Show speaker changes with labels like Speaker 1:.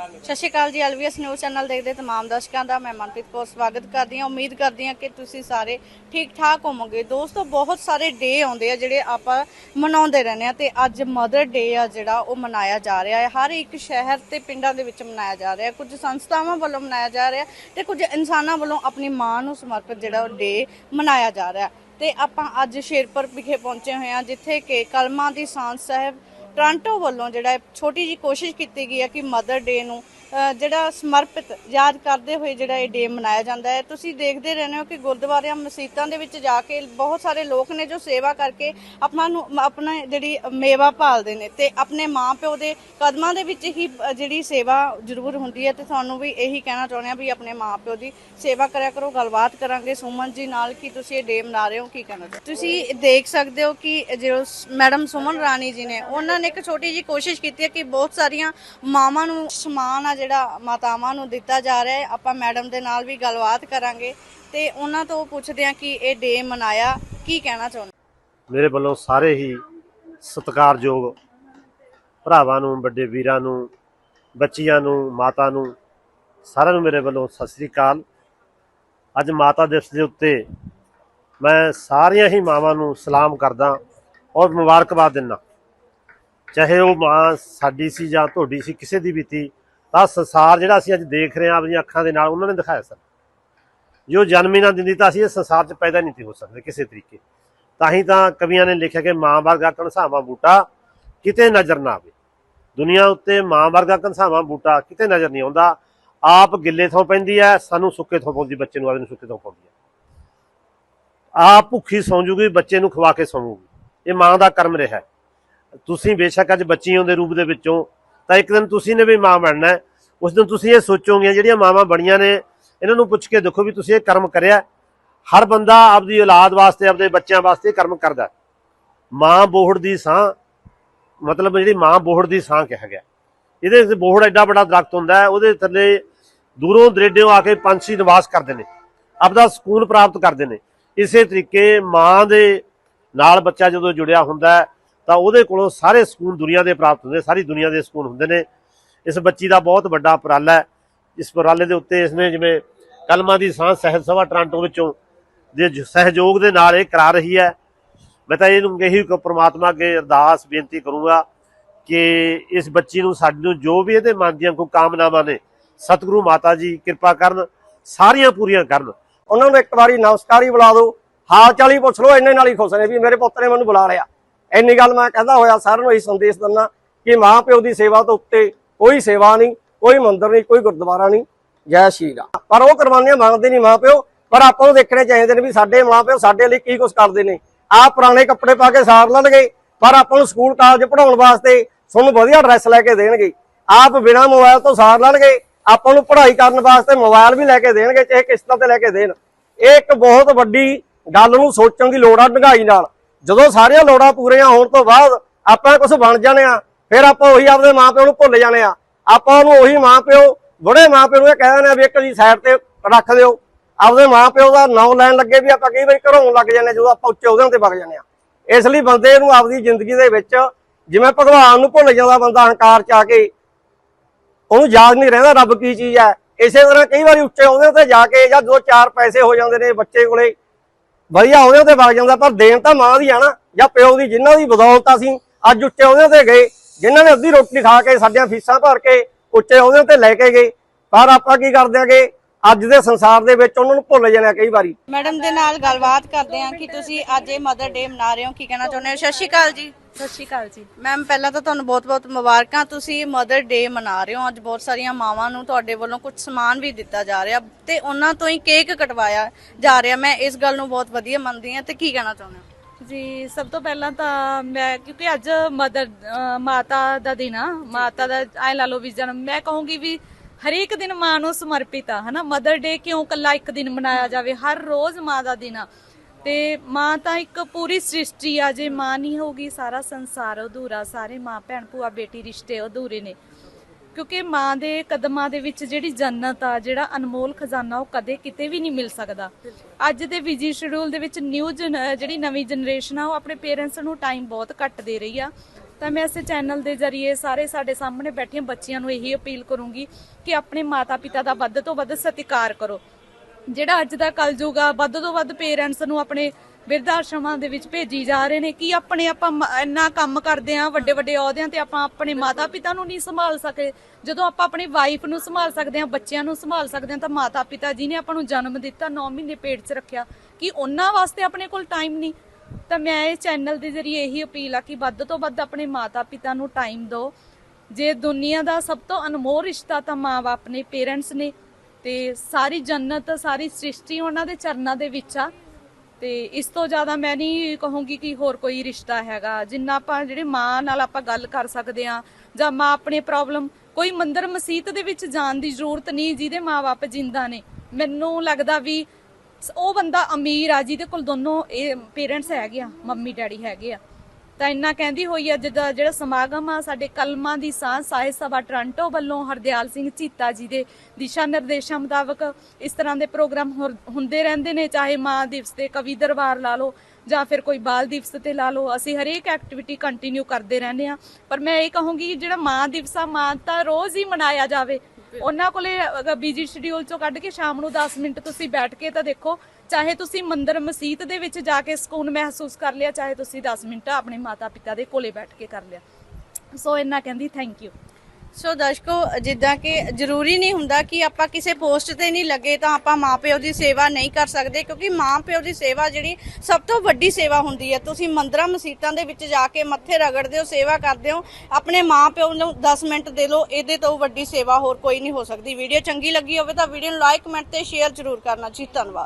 Speaker 1: ਸਤਿ ਸ਼੍ਰੀ ਅਕਾਲ ਜੀ, ਐਲਵੀਐਸ news channel ਦੇਖਦੇ ਤਮਾਮ ਦਰਸ਼ਕਾਂ ਦਾ, ਮੈਂ ਮਨਪ੍ਰੀਤ ਕੌਰ ਸਵਾਗਤ ਕਰਦੀ ਹਾਂ। ਉਮੀਦ ਕਰਦੀ ਹਾਂ ਕਿ ਤੁਸੀਂ ਸਾਰੇ ਠੀਕ ਠਾਕ ਹੋਵੋਗੇ। ਦੋਸਤੋ, ਬਹੁਤ ਸਾਰੇ ਡੇ ਆਉਂਦੇ ਆ ਜਿਹੜੇ ਆਪਾਂ ਮਨਾਉਂਦੇ ਰਹਿੰਦੇ ਆ ਤੇ ਅੱਜ ਮਦਰ ਡੇ ਆ ਜਿਹੜਾ ਉਹ ਮਨਾਇਆ ਜਾ ਰਿਹਾ ਹੈ। ਹਰ ਇੱਕ ਸ਼ਹਿਰ ਤੇ ਪਿੰਡਾਂ ਦੇ ਵਿੱਚ ਮਨਾਇਆ ਜਾ ਰਿਹਾ ਕੁਝ ਸੰਸਥਾਵਾਂ ਵੱਲੋਂ ਮਨਾਇਆ ਜਾ ਰਿਹਾ ਤੇ ਕੁਝ ਇਨਸਾਨਾਂ ਵੱਲੋਂ ਆਪਣੀ ਮਾਂ ਨੂੰ ਸਮਰਪਿਤ ਜਿਹੜਾ ਉਹ ਡੇ ਮਨਾਇਆ ਜਾ ਰਿਹਾ ਤੇ ਆਪਾਂ ਅੱਜ ਸ਼ੇਰਪੁਰ ਵਿਖੇ ਪਹੁੰਚੇ ਹੋਏ ਹਾਂ, ਜਿੱਥੇ ਕਿ ਕਲਮਾ ਦੀ ਸਾਂਝ ਸਾਹਿਬ ਟੋਰਾਂਟੋ ਵੱਲੋਂ ਜਿਹੜਾ ਇਹ ਛੋਟੀ ਜੀ ਕੋਸ਼ਿਸ਼ ਕੀਤੀ ਗਈ ਹੈ ਕਿ ਮਦਰ ਡੇ ਨੂੰ ਜਿਹੜਾ ਸਮਰਪਿਤ ਯਾਦ ਕਰਦੇ ਹੋਏ ਜਿਹੜਾ ਇਹ ਡੇ ਮਨਾਇਆ ਜਾਂਦਾ ਹੈ। ਤੁਸੀਂ ਦੇਖਦੇ ਰਹਿੰਦੇ ਹੋ ਕਿ ਗੁਰਦੁਆਰਿਆਂ ਮਸੀਤਾਂ ਦੇ ਵਿੱਚ ਜਾ ਕੇ ਬਹੁਤ ਸਾਰੇ ਲੋਕ ਨੇ ਜੋ ਸੇਵਾ ਕਰਕੇ ਆਪਾਂ ਨੂੰ, ਆਪਣਾ ਜਿਹੜੀ ਮੇਵਾ ਭਾਲਦੇ ਨੇ ਤੇ ਆਪਣੇ ਮਾਂ ਪਿਓ ਦੇ ਕਦਮਾਂ ਦੇ ਵਿੱਚ ਹੀ ਜਿਹੜੀ ਸੇਵਾ ਜ਼ਰੂਰ ਹੁੰਦੀ ਹੈ ਤੇ ਤੁਹਾਨੂੰ ਵੀ ਇਹੀ ਕਹਿਣਾ ਚਾਹੁੰਦੇ ਆ ਵੀ ਆਪਣੇ ਮਾਂ ਪਿਓ ਦੀ ਸੇਵਾ ਕਰਿਆ ਕਰੋ, ਗੱਲਬਾਤ ਕਰਾਂਗੇ। ਸੁਮਨ ਜੀ ਨਾਲ ਕਿ ਤੁਸੀਂ ਇਹ ਡੇ ਮਨਾ ਰਹੇ ਹੋ, ਕੀ ਕਹਿਣਾ ਚਾਹੁੰਦੇ ਤੁਸੀਂ ਦੇਖ ਸਕਦੇ ਹੋ ਕਿ ਜੋ ਮੈਡਮ ਸੁਮਨ ਰਾਣੀ ਜੀ ਨੇ, ਉਹਨਾਂ ਨੇ ਇੱਕ ਛੋਟੀ ਜੀ ਕੋਸ਼ਿਸ਼ ਕੀਤੀ ਹੈ ਕਿ ਬਹੁਤ ਸਾਰੀਆਂ ਮਾਵਾਂ ਨੂੰ ਸਮਾਨ ਆ ਜਿਹੜਾ ਮਾਤਾਵਾਂ ਨੂੰ ਦਿੱਤਾ ਜਾ ਰਿਹਾ ਹੈ, ਆਪਾਂ ਮੈਡਮ ਦੇ ਨਾਲ ਵੀ ਗੱਲਬਾਤ ਕਰਾਂਗੇ ਤੇ ਉਹਨਾਂ ਤੋਂ ਪੁੱਛਦੇ ਹਾਂ ਕਿ ਇਹ ਡੇ ਮਨਾਇਆ, ਕੀ ਕਹਿਣਾ ਚਾਹੁੰਦੇ?
Speaker 2: ਮੇਰੇ ਵੱਲੋਂ ਸਾਰੇ ਹੀ ਸਤਿਕਾਰਯੋਗ ਭਰਾਵਾਂ ਨੂੰ, ਵੱਡੇ ਵੀਰਾਂ ਨੂੰ, ਬੱਚੀਆਂ ਨੂੰ, ਮਾਤਾ ਨੂੰ, ਸਾਰਿਆਂ ਨੂੰ ਮੇਰੇ ਵੱਲੋਂ ਸਤਿ ਸ੍ਰੀ ਅਕਾਲ। ਅੱਜ ਮਾਤਾ ਦਿਵਸ ਦੇ ਉੱਤੇ ਮੈਂ ਸਾਰੀਆਂ ਹੀ ਮਾਵਾਂ ਨੂੰ ਸਲਾਮ ਕਰਦਾ ਔਰ ਮੁਬਾਰਕਬਾਦ ਦਿੰਦਾ। ਚਾਹੇ ਉਹ ਮਾਂ ਸਾਡੀ ਸੀ ਜਾਂ ਤੁਹਾਡੀ ਸੀ, ਕਿਸੇ ਦੀ ਵੀ ਤੀ ਤਾਂ ਸੰਸਾਰ ਜਿਹੜਾ ਅਸੀਂ ਅੱਜ ਦੇਖ ਰਹੇ ਹਾਂ ਆਪਣੀਆਂ ਅੱਖਾਂ ਦੇ ਨਾਲ, ਉਹਨਾਂ ਨੇ ਦਿਖਾਇਆ ਸਰ ਜੋ ਜਨਮ ਹੀ ਨਾ ਦਿੰਦੀ ਤਾਂ ਅਸੀਂ ਇਸ ਸੰਸਾਰ 'ਚ ਪੈਦਾ ਨਹੀਂ ਸੀ ਹੋ ਸਕਦੇ ਕਿਸੇ ਤਰੀਕੇ। ਤਾਂ ਹੀ ਤਾਂ ਕਵੀਆਂ ਨੇ ਲਿਖਿਆ ਕਿ ਮਾਂ ਵਰਗਾ ਕਣਸਾਵਾ ਬੂਟਾ ਕਿਤੇ ਨਜ਼ਰ ਨਾ ਆਵੇ। ਦੁਨੀਆ ਉੱਤੇ ਮਾਂ ਵਰਗਾ ਕਣਸਾਵਾ ਬੂਟਾ ਕਿਤੇ ਨਜ਼ਰ ਨਹੀਂ ਆਉਂਦਾ। ਆਪ ਗਿੱਲੇ ਥੋਂ ਪੈਂਦੀ ਹੈ, ਸਾਨੂੰ ਸੁੱਕੇ ਥੋਂ ਪਾਉਂਦੀ, ਬੱਚੇ ਨੂੰ ਆਵੇ ਨੂੰ ਸੁੱਕੇ ਥੋਂ ਪਾਉਂਦੀ ਹੈ। ਆਪ ਭੁੱਖੀ ਸੌਂ ਜੂਗੀ, ਬੱਚੇ ਨੂੰ ਖਵਾ ਕੇ ਸੌਂਗੀ ਇਹ ਮਾਂ ਦਾ ਕਰਮ ਰਿਹਾ ਤੁਸੀਂ ਬੇਸ਼ੱਕ ਅੱਜ ਬੱਚੀਆਂ ਦੇ ਰੂਪ ਦੇ ਵਿੱਚੋਂ ਤਾਂ ਇੱਕ ਦਿਨ ਤੁਸੀਂ ਨੇ ਵੀ ਮਾਂ ਬਣਨਾ ਉਸ ਦਿਨ ਤੁਸੀਂ ਇਹ ਸੋਚੋਗੇ ਜਿਹੜੀਆਂ ਮਾਵਾਂ ਬਣੀਆਂ ਨੇ, ਇਹਨਾਂ ਨੂੰ ਪੁੱਛ ਕੇ ਦੇਖੋ ਵੀ ਤੁਸੀਂ ਇਹ ਕਰਮ ਕਰਿਆ। ਹਰ ਬੰਦਾ ਆਪਦੀ ਔਲਾਦ ਵਾਸਤੇ, ਆਪਦੇ ਬੱਚਿਆਂ ਵਾਸਤੇ ਇਹ ਕਰਮ ਕਰਦਾ ਮਾਂ ਬੋਹੜ ਦੀ ਸਾਹ ਮਤਲਬ ਜਿਹੜੀ ਮਾਂ ਬੋਹੜ ਦੀ ਸਾਹ ਕਿਹਾ ਗਿਆ। ਇਹਦੇ ਬੋਹੜ ਐਡਾ ਵੱਡਾ ਦਰਖਤ ਹੁੰਦਾ ਉਹਦੇ ਥੱਲੇ ਦੂਰੋਂ ਦਰੇਡਿਓਂ ਆ ਕੇ ਪੰਛੀ ਨਿਵਾਸ ਕਰਦੇ ਨੇ, ਆਪਦਾ ਸਕੂਨ ਪ੍ਰਾਪਤ ਕਰਦੇ ਨੇ। ਇਸੇ ਤਰੀਕੇ ਮਾਂ ਦੇ ਨਾਲ ਬੱਚਾ ਜਦੋਂ ਜੁੜਿਆ ਹੁੰਦਾ ਤਾਂ ਉਹਦੇ ਕੋਲੋਂ ਸਾਰੇ ਸਕੂਨ ਦੁਨੀਆ ਦੇ ਪ੍ਰਾਪਤ ਹੁੰਦੇ, ਸਾਰੀ ਦੁਨੀਆ ਦੇ ਸਕੂਨ ਹੁੰਦੇ ਨੇ। ਇਸ ਬੱਚੀ ਦਾ ਬਹੁਤ ਵੱਡਾ ਉਪਰਾਲਾ ਹੈ। ਇਸ ਉਪਰਾਲੇ ਦੇ ਉੱਤੇ ਇਸਨੇ ਜਿਵੇਂ ਕਲਮਾਂ ਦੀ ਸਾਂਝ ਸਹਿਜ ਸਭਾ ਟਰਾਂਟੋ ਵਿੱਚੋਂ ਦੇ ਸਹਿਯੋਗ ਦੇ ਨਾਲ ਇਹ ਕਰਾ ਰਹੀ ਹੈ। ਮੈਂ ਤਾਂ ਇਹਨੂੰ ਇਹੀ ਪ੍ਰਮਾਤਮਾ ਅੱਗੇ ਅਰਦਾਸ ਬੇਨਤੀ ਕਰੂੰਗਾ ਕਿ ਇਸ ਬੱਚੀ ਨੂੰ ਸਾਡੇ ਨੂੰ ਜੋ ਵੀ ਇਹਦੇ ਮਨ ਦੀਆਂ ਕੋਈ ਕਾਮਨਾਵਾਂ ਨੇ, ਸਤਿਗੁਰੂ ਮਾਤਾ ਜੀ ਕਿਰਪਾ ਕਰਨ, ਸਾਰੀਆਂ ਪੂਰੀਆਂ ਕਰਨ।
Speaker 3: ਉਹਨਾਂ ਨੂੰ ਇੱਕ ਵਾਰੀ ਨਮਸਕਾਰ ਹੀ ਬੁਲਾ ਦਿਓ। ਹਾਲ ਚਾਲ ਹੀ ਪੁੱਛ ਲਓ, ਇੰਨੇ ਨਾਲ ਹੀ ਖੁਸ਼ ਨੇ ਵੀ ਮੇਰੇ ਪੁੱਤ ਨੇ ਮੈਨੂੰ ਬੁਲਾ ਲਿਆ। ਇੰਨੀ ਗੱਲ ਮੈਂ ਕਹਿੰਦਾ ਹੋਇਆ ਸਾਰਿਆਂ ਨੂੰ ਇਹ ਸੰਦੇਸ਼ ਦਿੰਦਾ ਕਿ ਮਾਂ ਪਿਓ ਦੀ ਸੇਵਾ ਤੋਂ ਉੱਤੇ ਕੋਈ ਸੇਵਾ ਨਹੀਂ, ਕੋਈ ਮੰਦਰ ਨਹੀਂ, ਕੋਈ ਗੁਰਦੁਆਰਾ ਨਹੀਂ। ਜੈ ਸ਼੍ਰੀ ਰਾਮ। ਪਰ ਉਹ ਕੁਰਬਾਨੀਆਂ ਮੰਗਦੇ ਨਹੀਂ ਮਾਂ ਪਿਓ, ਪਰ ਆਪਾਂ ਨੂੰ ਦੇਖਣੇ ਚਾਹੀਦੇ ਨੇ ਵੀ ਸਾਡੇ ਮਾਂ ਪਿਓ ਸਾਡੇ ਲਈ ਕੀ ਕੁਝ ਕਰਦੇ ਨੇ। ਆਹ ਪੁਰਾਣੇ ਕੱਪੜੇ ਪਾ ਕੇ ਸਾਰ ਲੈਣਗੇ, ਪਰ ਆਪਾਂ ਨੂੰ ਸਕੂਲ ਕਾਲਜ ਪੜਾਉਣ ਵਾਸਤੇ ਤੁਹਾਨੂੰ ਵਧੀਆ ਡਰੈਸ ਲੈ ਕੇ ਦੇਣਗੇ। ਆਪ ਬਿਨਾ ਮੋਬਾਈਲ ਤੋਂ ਸਾਰ ਲੈਣਗੇ, ਆਪਾਂ ਨੂੰ ਪੜ੍ਹਾਈ ਕਰਨ ਵਾਸਤੇ ਮੋਬਾਈਲ ਵੀ ਲੈ ਕੇ ਦੇਣਗੇ, ਚਾਹੇ ਕਿਸ਼ਤਾਂ ਤੇ ਲੈ ਕੇ ਦੇਣ। ਇਹ ਇੱਕ ਬਹੁਤ ਵੱਡੀ ਗੱਲ ਨੂੰ ਸੋਚਣ ਦੀ ਲੋੜ ਆ ਡੰਗਾਈ ਨਾਲ। ਜਦੋਂ ਸਾਰੀਆਂ ਲੋੜਾਂ ਪੂਰੀਆਂ ਹੋਣ ਤੋਂ ਬਾਅਦ ਆਪਾਂ ਕੁਝ ਬਣ ਜਾਣੇ ਆ, ਫਿਰ ਆਪਾਂ ਉਹੀ ਆਪਦੇ ਮਾਪਿਓ ਨੂੰ ਭੁੱਲ ਜਾਣੇ ਆ। ਆਪਾਂ ਉਹਨੂੰ ਉਹੀ ਮਾਪਿਓ, ਬੁੜੇ ਮਾਪਿਓ ਨੂੰ ਇਹ ਕਹਿ ਦਿੰਦੇ ਆ ਵੀ ਇੱਕ ਜੀ ਸਾਈਡ ਤੇ ਰੱਖ ਦਿਓ। ਆਪਦੇ ਮਾਪਿਓ ਦਾ ਨਾਂ ਲੈਣ ਲੱਗੇ ਵੀ ਆਪਾਂ ਕਈ ਵਾਰੀ ਘਰੋਂ ਲੱਗ ਜਾਂਦੇ ਜਦੋਂ ਆਪਾਂ ਉੱਚੇ ਉਹਦੇ ਤੇ ਵਗ ਜਾਂਦੇ ਆ। ਇਸ ਲਈ ਬੰਦੇ ਨੂੰ ਆਪਦੀ ਜ਼ਿੰਦਗੀ ਦੇ ਵਿੱਚ ਜਿਵੇਂ ਭਗਵਾਨ ਨੂੰ ਭੁੱਲ ਜਾਂਦਾ ਬੰਦਾ ਹੰਕਾਰ ਚ ਆ ਕੇ, ਉਹਨੂੰ ਯਾਦ ਨਹੀਂ ਰਹਿੰਦਾ ਰੱਬ ਕੀ ਚੀਜ਼ ਹੈ ਇਸੇ ਤਰ੍ਹਾਂ ਕਈ ਵਾਰੀ ਉੱਚੇ ਉਹਦੇ ਤੇ ਜਾ ਕੇ ਜਾਂ ਦੋ ਚਾਰ ਪੈਸੇ ਹੋ ਜਾਂਦੇ ਨੇ ਬੱਚੇ ਕੋਲੇ ਵਧੀਆ ਉਹਦੇ ਤੇ ਵਗ ਜਾਂਦਾ, ਪਰ ਦੇਣ ਤਾਂ ਮਾਂ ਦੀ ਆ ਨਾ, ਜਾਂ ਪਿਓ ਦੀ, ਜਿਨ੍ਹਾਂ ਦੀ ਬਦੌਲਤ ਅਸੀਂ ਅੱਜ ਉੱਚੇ ਉਹਦੇ ਤੇ ਗਏ, ਜਿਨ੍ਹਾਂ ਨੇ ਅੱਧੀ ਰੋਟੀ ਖਾ ਕੇ ਸਾਡੀਆਂ ਫੀਸਾਂ ਭਰ ਕੇ ਉੱਚੇ ਉਹਦੇ ਤੇ ਲੈ ਕੇ ਗਏ। ਪਰ ਆਪਾਂ ਕੀ ਕਰਦੇ ਆਂਗੇ? ਅੱਜ ਦੇ ਸੰਸਾਰ ਦੇ ਵਿੱਚ ਉਹਨਾਂ ਨੂੰ ਭੁੱਲ ਜਾਂਦੇ ਕਈ ਵਾਰੀ।
Speaker 1: ਮੈਡਮ ਦੇ ਨਾਲ ਗੱਲਬਾਤ ਕਰਦੇ ਹਾਂ ਕਿ ਤੁਸੀਂ ਅੱਜ ਇਹ ਮਦਰ ਡੇ ਮਨਾ ਰਹੇ ਹੋ, ਕੀ ਕਹਿਣਾ ਚਾਹੁੰਦੇ ਹੋ? ਸਤਿ ਸ਼੍ਰੀ ਅਕਾਲ ਜੀ।
Speaker 4: ਸਤਿ ਸ਼੍ਰੀ ਅਕਾਲ ਜੀ।
Speaker 1: ਮੈਮ ਪਹਿਲਾਂ ਤਾਂ ਤੁਹਾਨੂੰ ਬਹੁਤ-ਬਹੁਤ ਮੁਬਾਰਕਾਂ। ਤੁਸੀਂ ਮਦਰ ਡੇ ਮਨਾ ਰਹੇ ਹੋ। ਅੱਜ ਬਹੁਤ ਸਾਰੀਆਂ ਮਾਵਾਂ ਨੂੰ ਤੁਹਾਡੇ ਵੱਲੋਂ ਕੁਝ ਸਮਾਨ ਵੀ ਦਿੱਤਾ ਜਾ ਰਿਹਾ ਤੇ ਉਹਨਾਂ ਤੋਂ ਹੀ ਕੇਕ ਕਟਵਾਇਆ ਜਾ ਰਿਹਾ। ਮੈਂ ਇਸ ਗੱਲ ਨੂੰ ਬਹੁਤ ਵਧੀਆ ਮੰਨਦੀ ਹਾਂ ਤੇ ਕੀ ਕਹਿਣਾ ਚਾਹੁੰਦੇ ਹੋ?
Speaker 4: ਜੀ ਸਭ ਤੋਂ ਪਹਿਲਾਂ ਤਾਂ ਮੈਂ ਕਿਉਂਕਿ ਅੱਜ ਮਦਰ ਮਾਤਾ ਦਾ ਦਿਨ ਆ। ਮਾਤਾ ਦਾ ਐ ਲਾ ਲਓ ਵੀ ਜਨਮ। ਮੈਂ ਕਹੂੰਗੀ ਵੀ ਹਰੇਕ ਦਿਨ ਮਾਂ ਨੂੰ ਸਮਰਪਿਤ ਆ ਹਨਾ? ਮਦਰ ਡੇ ਕਿਉਂ ਕੱਲਾ ਇੱਕ ਦਿਨ ਮਨਾਇਆ ਜਾਵੇ? ਹਰ ਰੋਜ਼ ਮਾਂ ਦਾ ਦਿਨ ਆ। ਤੇ ਮਾਂ ਤਾਂ ਇੱਕ ਪੂਰੀ ਸ੍ਰਿਸ਼ਟੀ ਆ, ਜੇ ਮਾਂ ਨਹੀਂ ਹੋਊਗੀ, ਸਾਰਾ ਸੰਸਾਰ ਅਧੂਰਾ, ਸਾਰੇ ਮਾਂ ਭੈਣ ਭੂਆ ਬੇਟੀ ਰਿਸ਼ਤੇ ਅਧੂਰੇ ਨੇ। ਕਿਉਂਕਿ ਮਾਂ ਦੇ ਕਦਮਾਂ ਦੇ ਵਿੱਚ ਜਿਹੜੀ ਜੰਨਤ ਆ, ਜਿਹੜਾ ਅਨਮੋਲ ਖਜ਼ਾਨਾ, ਉਹ ਕਦੇ ਕਿਤੇ ਵੀ ਨਹੀਂ ਮਿਲ ਸਕਦਾ। ਅੱਜ ਦੇ ਬਿਜ਼ੀ ਸ਼ਡਿਊਲ ਦੇ ਵਿੱਚ ਨਿਊ ਜਿਹੜੀ ਨਵੀਂ ਜਨਰੇਸ਼ਨ ਆ, ਉਹ ਆਪਣੇ ਪੇਰੈਂਟਸ ਨੂੰ ਟਾਈਮ ਬਹੁਤ ਘੱਟ ਦੇ ਰਹੀ ਆ। ਤਾਂ ਮੈਂ ਇਸੇ ਚੈਨਲ ਦੇ ਜ਼ਰੀਏ ਸਾਰੇ ਸਾਡੇ ਸਾਹਮਣੇ ਬੈਠੀਆਂ ਬੱਚੀਆਂ ਨੂੰ ਇਹੀ ਅਪੀਲ ਕਰੂੰਗੀ ਕਿ ਆਪਣੇ ਮਾਤਾ-ਪਿਤਾ ਦਾ ਵੱਧ ਤੋਂ ਵੱਧ ਸਤਿਕਾਰ ਕਰੋ। ਜਿਹੜਾ ਅੱਜ ਦਾ ਕਲਯੁਗ ਆ, ਵੱਧ ਤੋਂ ਵੱਧ ਪੇਰੈਂਟਸ ਨੂੰ ਆਪਣੇ ਬਿਰਧ ਆਸ਼ਰਮਾਂ ਦੇ ਵਿੱਚ ਭੇਜੀ ਜਾ ਰਹੇ ਨੇ। ਕਿ ਆਪਣੇ ਆਪਾਂ ਮ- ਇੰਨਾ ਕੰਮ ਕਰਦੇ ਆ, ਵੱਡੇ ਵੱਡੇ ਅਹੁਦਿਆਂ ਤੇ ਆਪਾਂ ਆਪਣੇ ਮਾਤਾ ਪਿਤਾ ਨੂੰ ਨਹੀਂ ਸੰਭਾਲ ਸਕੇ? ਜਦੋਂ ਆਪਾਂ ਆਪਣੀ ਵਾਈਫ ਨੂੰ ਸੰਭਾਲ ਸਕਦੇ ਆ, ਬੱਚਿਆਂ ਨੂੰ ਸੰਭਾਲ ਸਕਦੇ ਆ, ਤਾਂ ਮਾਤਾ ਪਿਤਾ ਜੀ ਨੇ ਆਪਾਂ ਨੂੰ ਜਨਮ ਦਿੱਤਾ 9 ਮਹੀਨੇ ਪੇਟ 'ਚ ਰੱਖਿਆ। ਕਿ ਉਹਨਾਂ ਵਾਸਤੇ ਆਪਣੇ ਕੋਲ ਟਾਈਮ ਨਹੀਂ? ਤਾਂ ਮੈਂ ਇਹ ਚੈਨਲ ਦੇ ਜ਼ਰੀਏ ਇਹੀ ਅਪੀਲ ਆ ਕਿ ਵੱਧ ਤੋਂ ਵੱਧ ਆਪਣੇ ਮਾਤਾ ਪਿਤਾ ਨੂੰ ਟਾਈਮ ਦਿਓ। ਜੇ ਦੁਨੀਆ ਦਾ ਸਭ ਤੋਂ ਅਨਮੋਲ ਰਿਸ਼ਤਾ ਤਾਂ ਮਾਂ-ਬਾਪ ਨੇ ਪੇਰੈਂਟਸ ਨੇ। ਤੇ ਸਾਰੀ ਜੰਨਤ, ਸਾਰੀ ਸ੍ਰਿਸ਼ਟੀ ਉਹਨਾਂ ਦੇ ਚਰਨਾਂ ਦੇ ਵਿੱਚ ਆ। ਤੇ ਇਸ ਤੋਂ ਜ਼ਿਆਦਾ ਮੈਂ ਨਹੀਂ ਕਹੂੰਗੀ ਕਿ ਹੋਰ ਕੋਈ ਰਿਸ਼ਤਾ ਹੈਗਾ। ਜਿੰਨਾ ਆਪਾਂ ਜਿਹੜੇ ਮਾਂ ਨਾਲ ਆਪਾਂ ਗੱਲ ਕਰ ਸਕਦੇ ਆ ਜਾਂ ਮਾਂ ਆਪਣੇ ਪ੍ਰੋਬਲਮ ਕੋਈ ਮੰਦਰ ਮਸੀਤ ਦੇ ਵਿੱਚ ਜਾਣ ਦੀ ਜ਼ਰੂਰਤ ਨਹੀਂ, ਜਿਹਦੇ ਮਾਪੇ ਜਿੰਦਾ ਨੇ। ਮੈਨੂੰ ਲੱਗਦਾ ਵੀ ਉਹ ਬੰਦਾ ਅਮੀਰ ਆ, ਜਿਹਦੇ ਕੋਲ ਦੋਨੋਂ ਇਹ ਪੇਰੈਂਟਸ ਹੈਗੇ ਆ, ਮੰਮੀ ਡੈਡੀ ਹੈਗੇ ਆ। ਤਾਂ ਇੰਨਾ ਕਹਿੰਦੀ ਹੋਈ ਆ ਜਿੱਦਾਂ ਜਿਹੜਾ ਸਮਾਗਮ ਆ ਸਾਡੇ ਕਲਮਾਂ ਦੀ ਸਾਂਝ ਸਾਹਿਤ ਸਭਾ ਟ੍ਰਾਂਟੋ ਵੱਲੋਂ ਹਰਦਿਆਲ ਸਿੰਘ ਚੀਤਾ ਜੀ ਦੇ ਦਿਸ਼ਾ ਨਿਰਦੇਸ਼ਾਂ ਮੁਤਾਬਕ ਇਸ ਤਰ੍ਹਾਂ ਦੇ ਪ੍ਰੋਗਰਾਮ ਹੁੰਦੇ ਰਹਿੰਦੇ ਨੇ ਚਾਹੇ ਮਾਂ ਦਿਵਸ ਤੇ ਕਵੀ ਦਰਬਾਰ ਲਾ ਲਓ ਜਾਂ ਫਿਰ ਕੋਈ ਬਾਲ ਦਿਵਸ ਤੇ ਲਾ ਲਓ ਅਸੀਂ ਹਰੇਕ ਐਕਟੀਵਿਟੀ ਕੰਟੀਨਿਊ ਕਰਦੇ ਰਹਿੰਦੇ ਆ ਪਰ ਮੈਂ ਇਹ ਕਹੂੰਗੀ ਜਿਹੜਾ ਮਾਂ ਦਿਵਸ ਆ ਮਾਂ ਤਾਂ ਰੋਜ਼ ਹੀ ਮਨਾਇਆ ਜਾਵੇ। ਉਹਨਾਂ ਕੋਲੇ ਬਿਜ਼ੀ ਸ਼ਡਿਊਲ ਚੋਂ ਕੱਢ ਕੇ ਸ਼ਾਮ ਨੂੰ 10 ਮਿੰਟ ਤੁਸੀਂ ਬੈਠ ਕੇ ਤਾਂ ਦੇਖੋ ਚਾਹੇ ਤੁਸੀਂ ਮੰਦਰ ਮਸਜਿਦ ਦੇ ਵਿੱਚ ਜਾ ਕੇ ਸਕੂਨ ਮਹਿਸੂਸ ਕਰ ਲਿਆ, ਚਾਹੇ ਤੁਸੀਂ 10 ਮਿੰਟ ਆਪਣੇ ਮਾਤਾ ਪਿਤਾ ਦੇ ਕੋਲੇ ਬੈਠ ਕੇ ਕਰ ਲਿਆ। ਸੋ ਇੰਨਾ ਕਹਿੰਦੀ ਥੈਂਕ ਯੂ
Speaker 1: ਸੋ ਦਰਸ਼ਕੋ, ਜਿੱਦਾਂ ਕਿ ਜ਼ਰੂਰੀ ਨਹੀਂ ਹੁੰਦਾ ਕਿ ਆਪਾਂ ਕਿਸੇ ਪੋਸਟ ਤੇ ਨਹੀਂ ਲੱਗੇ ਤਾਂ ਆਪਾਂ ਮਾਪਿਓ ਦੀ ਸੇਵਾ ਨਹੀਂ ਕਰ ਸਕਦੇ, ਕਿਉਂਕਿ ਮਾਪਿਓ ਦੀ ਸੇਵਾ ਜਿਹੜੀ ਸਭ ਤੋਂ ਵੱਡੀ ਸੇਵਾ ਹੁੰਦੀ ਹੈ। ਤੁਸੀਂ ਮੰਦਰਾਂ, ਮਸੀਤਾਂ ਦੇ ਵਿੱਚ ਜਾ ਕੇ ਮੱਥੇ ਰਗੜਦੇ ਹੋ, ਸੇਵਾ ਕਰਦੇ ਹੋ, ਆਪਣੇ ਮਾਪਿਓ ਨੂੰ 10 ਮਿੰਟ ਦੇ ਲਓ, ਇਹਦੇ ਤੋਂ ਵੱਡੀ ਸੇਵਾ ਹੋਰ ਕੋਈ ਨਹੀਂ ਹੋ ਸਕਦੀ। ਵੀਡੀਓ ਚੰਗੀ ਲੱਗੀ ਹੋਵੇ ਤਾਂ ਵੀਡੀਓ ਨੂੰ ਲਾਈਕ, ਕਮੈਂਟ ਤੇ ਸ਼ੇਅਰ ਜ਼ਰੂਰ ਕਰਨਾ ਜੀ, ਧੰਨਵਾਦ।